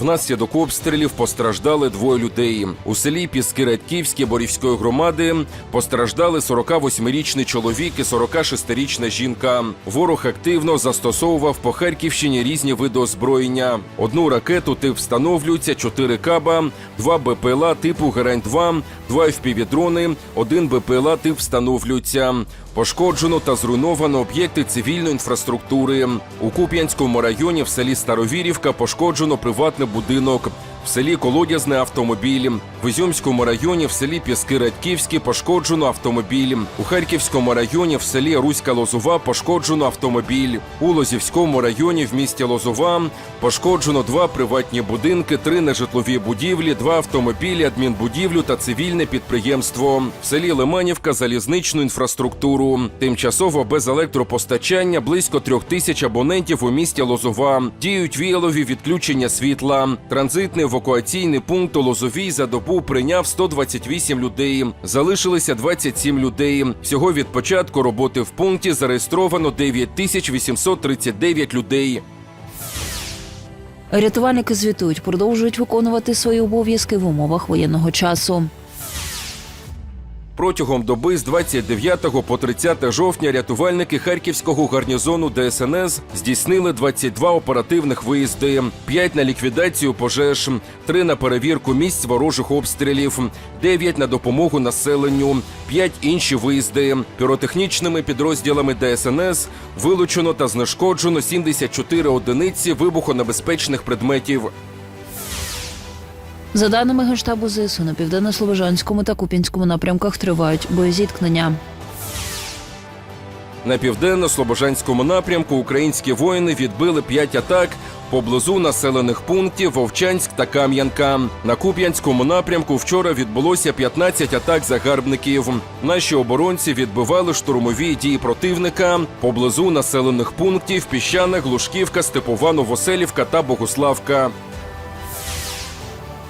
Внаслідок обстрілів постраждали двоє людей. У селі Піски Радьківське Борівської громади постраждали 48-річний чоловік і 46-річна жінка. Ворог активно застосовував по Харківщині різні види озброєння. Одну ракету тип встановлюється, 4 каба, два БПЛА типу Герань-2, два FPV-дрони, один БПЛА тип встановлюється. Пошкоджено та зруйновано об'єкти цивільної інфраструктури. У Куп'янському районі в селі Старовірівка пошкоджено ബുദ്ധിയും നോക്കും В селі Колодязний автомобіль. В Ізюмському районі в селі Піски Радьківські пошкоджено автомобіль. У Харківському районі в селі Руська Лозова пошкоджено автомобіль. У Лозівському районі в місті Лозова пошкоджено два приватні будинки, три нежитлові будівлі, два автомобілі, адмінбудівлю та цивільне підприємство. В селі Лиманівка залізничну інфраструктуру. Тимчасово без електропостачання близько трьох тисяч абонентів у місті Лозова. Діють віялові відключення світла. Транзитний евакуаційний пункт у Лозовій за добу прийняв 128 людей. Залишилися 27 людей. Всього від початку роботи в пункті зареєстровано 9839 людей. Рятувальники звітують, продовжують виконувати свої обов'язки в умовах воєнного часу. Протягом доби з 29 по 30 жовтня рятувальники Харківського гарнізону ДСНС здійснили 22 оперативних виїзди, 5 на ліквідацію пожеж, 3 на перевірку місць ворожих обстрілів, 9 на допомогу населенню, 5 інші виїзди. Піротехнічними підрозділами ДСНС вилучено та знешкоджено 74 одиниці вибухонебезпечних предметів. За даними Генштабу ЗСУ, на південно-слобожанському та Куп'янському напрямках тривають боєзіткнення. На південно-слобожанському напрямку українські воїни відбили п'ять атак поблизу населених пунктів Вовчанськ та Кам'янка. На Куп'янському напрямку вчора відбулося 15 атак загарбників. Наші оборонці відбивали штурмові дії противника поблизу населених пунктів Піщана, Глушківка, Степова, Новоселівка та Богуславка.